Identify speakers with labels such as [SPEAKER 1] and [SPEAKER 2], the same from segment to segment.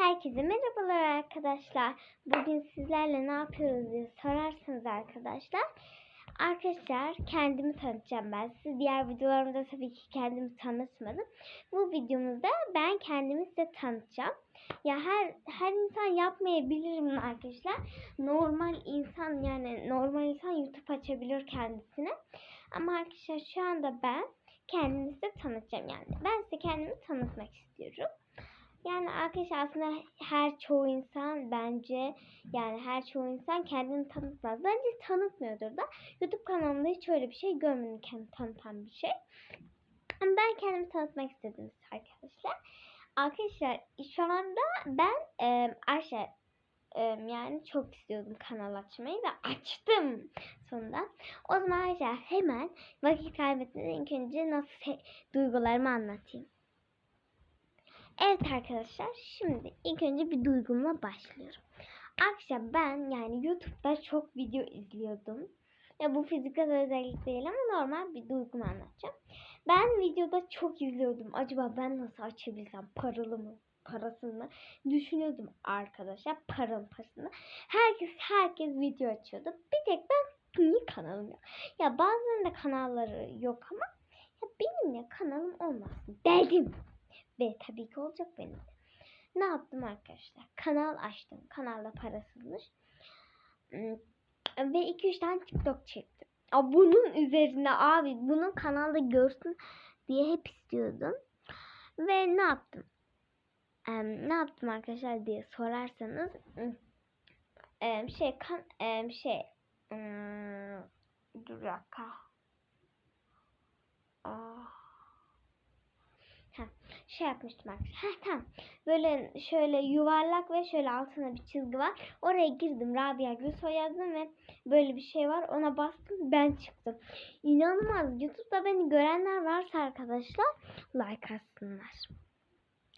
[SPEAKER 1] Herkese merhabalar arkadaşlar. Bugün sizlerle ne yapıyoruz diye sorarsınız arkadaşlar. Arkadaşlar kendimi tanıtacağım ben size. Diğer videolarımda tabii ki kendimi tanıtmadım. Bu videomuzda ben kendimi size tanıtacağım. Ya her her insan yapmayabilir bunu arkadaşlar. Normal insan yani normal insan YouTube açabilir kendisine. Ama arkadaşlar şu anda ben kendimi size tanıtacağım yani. Ben size kendimi tanıtmak istiyorum. Yani arkadaşlar aslında her çoğu insan bence yani her çoğu insan kendini tanıtmaz. Bence tanıtmıyordur da. YouTube kanalımda hiç öyle bir şey görmedim kendini tanıtan bir şey. Ama ben kendimi tanıtmak istedim arkadaşlar. Arkadaşlar şu anda ben e, Ayşe e, yani çok istiyordum kanal açmayı ve açtım sonunda. O zaman arkadaşlar hemen vakit kaybetmeden ilk önce nasıl duygularımı anlatayım. Evet arkadaşlar şimdi ilk önce bir duygumla başlıyorum. Arkadaşlar ben yani YouTube'da çok video izliyordum. Ya bu fiziksel özellik değil ama normal bir duygumu anlatacağım. Ben videoda çok izliyordum. Acaba ben nasıl açabilsem paralı mı? Parasız mı? Düşünüyordum arkadaşlar paranın parasını. Herkes herkes video açıyordu. Bir tek ben niye kanalım yok? Ya bazılarında kanalları yok ama ya benim de kanalım olmasın dedim. Ve tabii ki olacak benim de. Ne yaptım arkadaşlar? Kanal açtım. Kanalda parasızmış. Hmm, Ve 2-3 tane TikTok çektim. Aa, bunun üzerine abi bunun kanalda görsün diye hep istiyordum. Ve ne yaptım? Ne yaptım arkadaşlar diye sorarsanız hmm, şey kan şey hmm, dur dakika. Ah şey yapmıştım arkadaşlar. Ha tamam. Böyle şöyle yuvarlak ve şöyle altına bir çizgi var. Oraya girdim. Rabia Gülsoy yazdım ve böyle bir şey var. Ona bastım. Ben çıktım. İnanılmaz. YouTube'da beni görenler varsa arkadaşlar like atsınlar.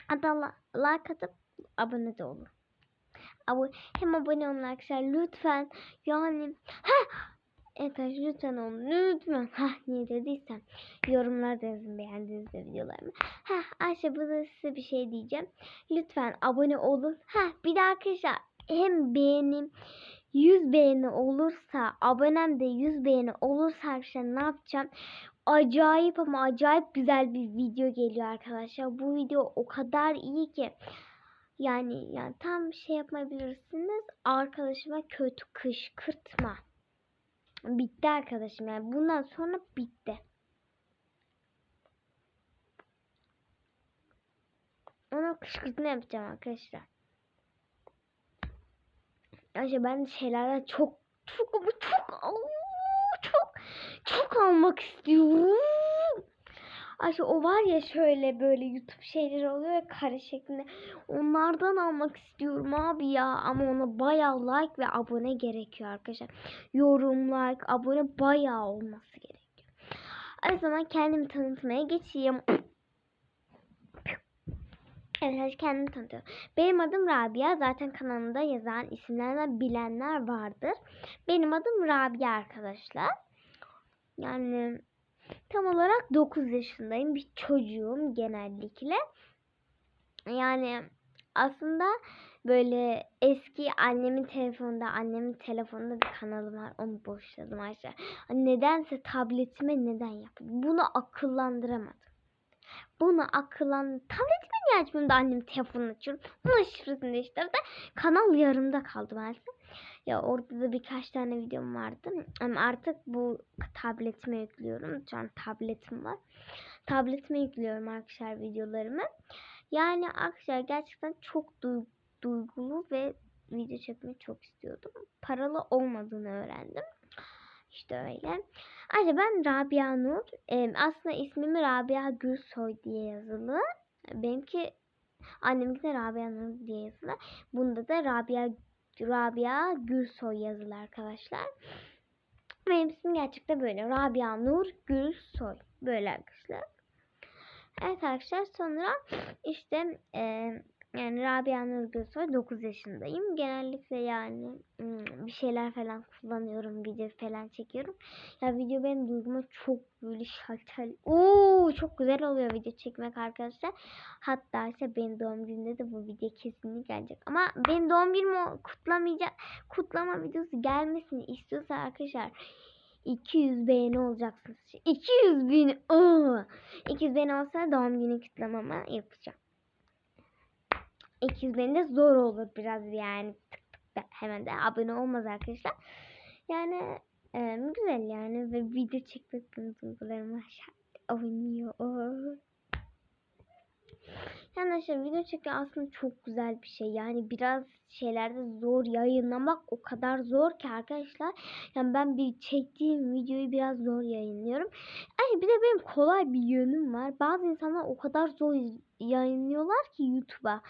[SPEAKER 1] Hatta like atıp abone de olun. Abo hem abone olun arkadaşlar lütfen. Yani ha Arkadaşlar lütfen olun. Lütfen. Ha niye dediysem. Yorumlarda yazın beğendiğiniz videolarımı. Ha Ayşe burada size bir şey diyeceğim. Lütfen abone olun. Ha bir de arkadaşlar hem beğenim 100 beğeni olursa abonem de 100 beğeni olursa arkadaşlar ne yapacağım? Acayip ama acayip güzel bir video geliyor arkadaşlar. Bu video o kadar iyi ki. Yani yani tam şey yapabilirsiniz. Arkadaşıma kötü kışkırtma. Bitti arkadaşım yani bundan sonra bitti. Ona kışkırtma yapacağım arkadaşlar. Arkadaşlar ben de şeylerden çok çok çok çok çok almak istiyorum. Ayşe o var ya şöyle böyle YouTube şeyleri oluyor ya kare şeklinde. Onlardan almak istiyorum abi ya. Ama ona bayağı like ve abone gerekiyor arkadaşlar. Yorum, like, abone bayağı olması gerekiyor. O zaman kendimi tanıtmaya geçeyim. Evet kendimi tanıtıyorum. Benim adım Rabia. Zaten kanalımda yazan isimlerden bilenler vardır. Benim adım Rabia arkadaşlar. Yani tam olarak 9 yaşındayım. Bir çocuğum genellikle. Yani aslında böyle eski annemin telefonunda annemin telefonunda bir kanalım var. Onu boşladım aşağı. Nedense tabletime neden yaptım? Bunu akıllandıramadım. Bunu akıllan tabletimi niye açmıyorum da annem telefonunu açıyorum. Bunun şifresini değiştirdi. Kanal yarımda kaldı maalesef. Ya orada da birkaç tane videom vardı. Ama artık bu tabletime yüklüyorum. Şu an tabletim var. Tabletime yüklüyorum arkadaşlar videolarımı. Yani arkadaşlar gerçekten çok du- duygulu ve video çekmeyi çok istiyordum. Paralı olmadığını öğrendim. İşte öyle. Ayrıca ben Rabia Nur. Ee, aslında ismimi Rabia Gülsoy diye yazılı. Benimki annemki de Rabia Nur diye yazılı. Bunda da Rabia Rabia Gülsoy yazılı arkadaşlar. Benim ismim gerçekten böyle. Rabia Nur Gülsoy. Böyle arkadaşlar. Evet arkadaşlar sonra işte e, Yani Rabia Nur Gülsoy 9 yaşındayım. Genellikle yani ım, bir şeyler falan kullanıyorum. Video falan çekiyorum. Ya video benim duyguma çok böyle şaltel. Oo çok güzel oluyor video çekmek arkadaşlar. Hatta ise benim doğum günümde de bu video kesinlikle gelecek. Ama benim doğum günümü kutlamayacak kutlama videosu gelmesini istiyorsa arkadaşlar 200 beğeni olacaksınız. 200 bin. ıı. 200 beğeni olsa doğum günü kutlamamı yapacağım. 200 beğeni de zor olur biraz yani. Tık tık da hemen de abone olmaz arkadaşlar. Yani e, güzel yani ve video çekmek duygularıma şart oynuyor. Yani işte video çekmek aslında çok güzel bir şey. Yani biraz şeylerde zor yayınlamak o kadar zor ki arkadaşlar. Yani ben bir çektiğim videoyu biraz zor yayınlıyorum. Ay bir de benim kolay bir yönüm var. Bazı insanlar o kadar zor yayınlıyorlar ki YouTube'a.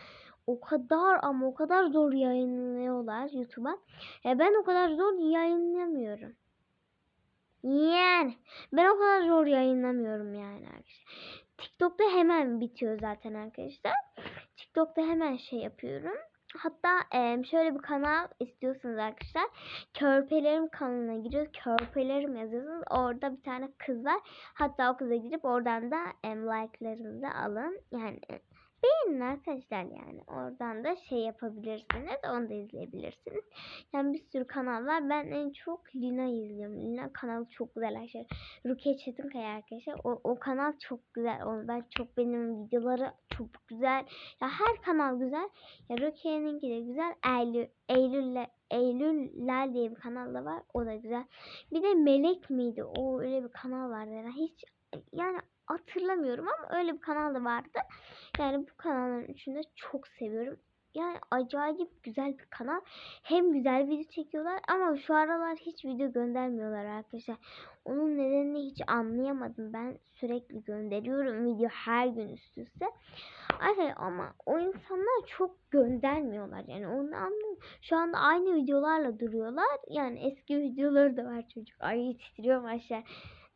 [SPEAKER 1] O kadar ama o kadar zor yayınlıyorlar YouTube'a. Ya ben o kadar zor yayınlamıyorum. Yani ben o kadar zor yayınlamıyorum yani arkadaşlar. TikTok'ta hemen bitiyor zaten arkadaşlar. TikTok'ta hemen şey yapıyorum. Hatta e, şöyle bir kanal istiyorsunuz arkadaşlar. Körpelerim kanalına giriyor. Körpelerim yazıyorsunuz. Orada bir tane kız var. Hatta o kıza girip oradan da e, like'larınızı alın. Yani beğenin arkadaşlar yani. Oradan da şey yapabilirsiniz. Onu da izleyebilirsiniz. Yani bir sürü kanal var. Ben en çok Lina izliyorum. Lina kanalı çok güzel arkadaşlar. Rukiye Çetinkaya arkadaşlar. O, o kanal çok güzel. Onu ben çok benim videoları çok güzel. Ya her kanal güzel. Ya Rukiye'ninki de güzel. Eylül, Eylül'le Eylüller diye bir kanal da var. O da güzel. Bir de Melek miydi? O öyle bir kanal vardı. Yani hiç yani hatırlamıyorum ama öyle bir kanal da vardı. Yani bu kanalların üçünü de çok seviyorum. Yani acayip güzel bir kanal. Hem güzel video çekiyorlar ama şu aralar hiç video göndermiyorlar arkadaşlar. Onun nedenini hiç anlayamadım. Ben sürekli gönderiyorum video her gün üst üste. Ay ama o insanlar çok göndermiyorlar. Yani onu anladım. Şu anda aynı videolarla duruyorlar. Yani eski videoları da var çocuk. Ay titriyorum aşağı.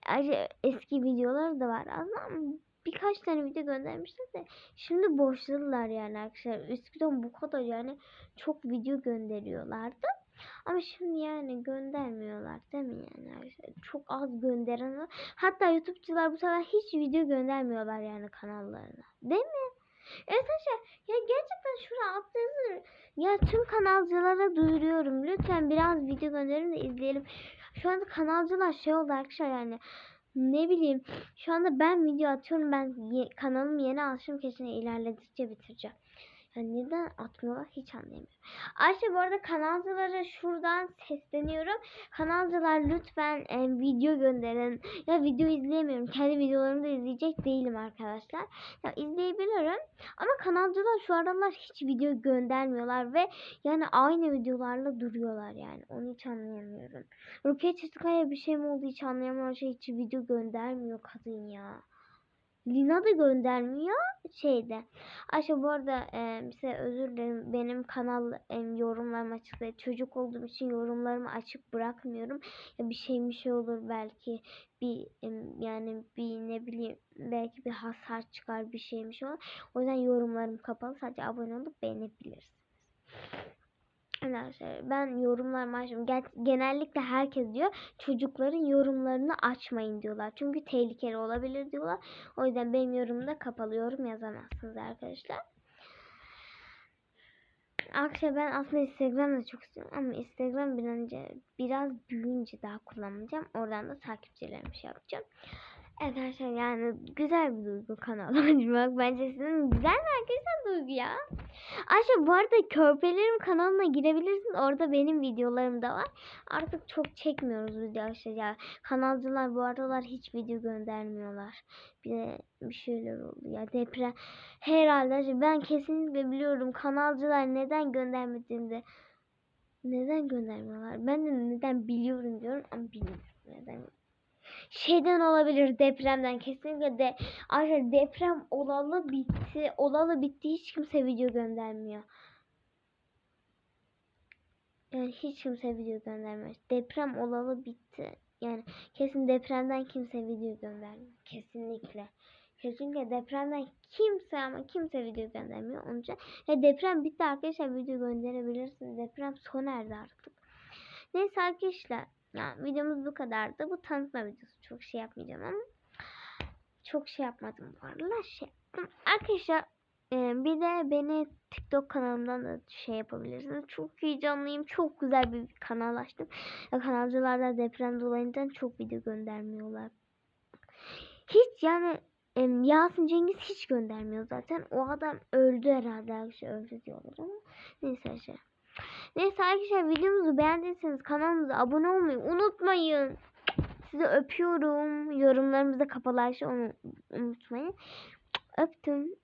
[SPEAKER 1] Ayrıca eski videoları da var ama birkaç tane video göndermişler de şimdi boşladılar yani arkadaşlar. Eskiden bu kadar yani çok video gönderiyorlardı. Ama şimdi yani göndermiyorlar değil mi yani arkadaşlar? Çok az gönderen. Hatta YouTube'cular bu sefer hiç video göndermiyorlar yani kanallarına. Değil mi? Evet arkadaşlar ya gerçekten şuraya atlayın. Ya tüm kanalcılara duyuruyorum. Lütfen biraz video gönderin de izleyelim. Şu anda kanalcılar şey oldu arkadaşlar yani ne bileyim şu anda ben video atıyorum ben ye, kanalım yeni alışım kesin ilerledikçe bitireceğim. Yani neden atmıyorlar hiç anlayamıyorum. Ayşe bu arada kanalcılara şuradan sesleniyorum. Kanalcılar lütfen e, video gönderin. Ya video izleyemiyorum. Kendi videolarımı da izleyecek değilim arkadaşlar. Ya izleyebilirim. Ama kanalcılar şu aralar hiç video göndermiyorlar ve yani aynı videolarla duruyorlar yani. Onu hiç anlayamıyorum. Rukiye Çetikaya bir şey mi oldu hiç anlayamıyorum. Şey hiç video göndermiyor kadın ya. Lina da göndermiyor şeyde. Ayşe bu arada e, size özür dilerim. Benim kanal e, yorumlarım açık değil. Çocuk olduğum için yorumlarımı açık bırakmıyorum. Ya bir şey bir şey olur belki bir e, yani bir ne bileyim belki bir hasar çıkar bir şeymiş olur. O yüzden yorumlarım kapalı. Sadece abone olup beğenebilirsiniz. Arkadaşlar ben yorumlarımı açmıyorum. Genellikle herkes diyor çocukların yorumlarını açmayın diyorlar. Çünkü tehlikeli olabilir diyorlar. O yüzden benim yorumda kapalı yorum yazamazsınız arkadaşlar. Arkadaşlar ben aslında Instagram'da çok istiyorum ama Instagram bir önce biraz büyüyünce daha kullanacağım. Oradan da takipçilerimi şey yapacağım. Evet arkadaşlar yani güzel bir duygu kanalı açmak. Bence sizin güzel mi arkadaşlar duygu ya? Ayşe bu arada Körpelerim kanalına girebilirsiniz. Orada benim videolarım da var. Artık çok çekmiyoruz video arkadaşlar ya. Kanalcılar bu aralar hiç video göndermiyorlar. Bir de bir şeyler oldu ya deprem. Herhalde ben kesinlikle biliyorum kanalcılar neden göndermediğinde neden göndermiyorlar? Ben de neden biliyorum diyorum ama bilmiyorum neden şeyden olabilir depremden kesinlikle de arkadaşlar deprem olalı bitti olalı bitti hiç kimse video göndermiyor. Yani hiç kimse video göndermez. Deprem olalı bitti. Yani kesin depremden kimse video göndermiyor. Kesinlikle. Çünkü depremden kimse ama kimse video göndermiyor. Onun için. Deprem bitti arkadaşlar. Video gönderebilirsiniz. Deprem sona erdi artık. Neyse arkadaşlar. Yani videomuz bu kadardı. Bu tanıtma videosu. Çok şey yapmayacağım ama. Çok şey yapmadım bu arada. Şey. Arkadaşlar e, bir de beni TikTok kanalımdan da şey yapabilirsiniz. Çok heyecanlıyım. Çok güzel bir kanal açtım. Ya kanalcılar da deprem dolayından çok video göndermiyorlar. Hiç yani em, Yasin Cengiz hiç göndermiyor zaten. O adam öldü herhalde arkadaşlar. Öldü diyorlar ama. Neyse arkadaşlar. Neyse arkadaşlar videomuzu beğendiyseniz kanalımıza abone olmayı unutmayın. Sizi öpüyorum. Yorumlarımızda kapalı unutmayın. Öptüm.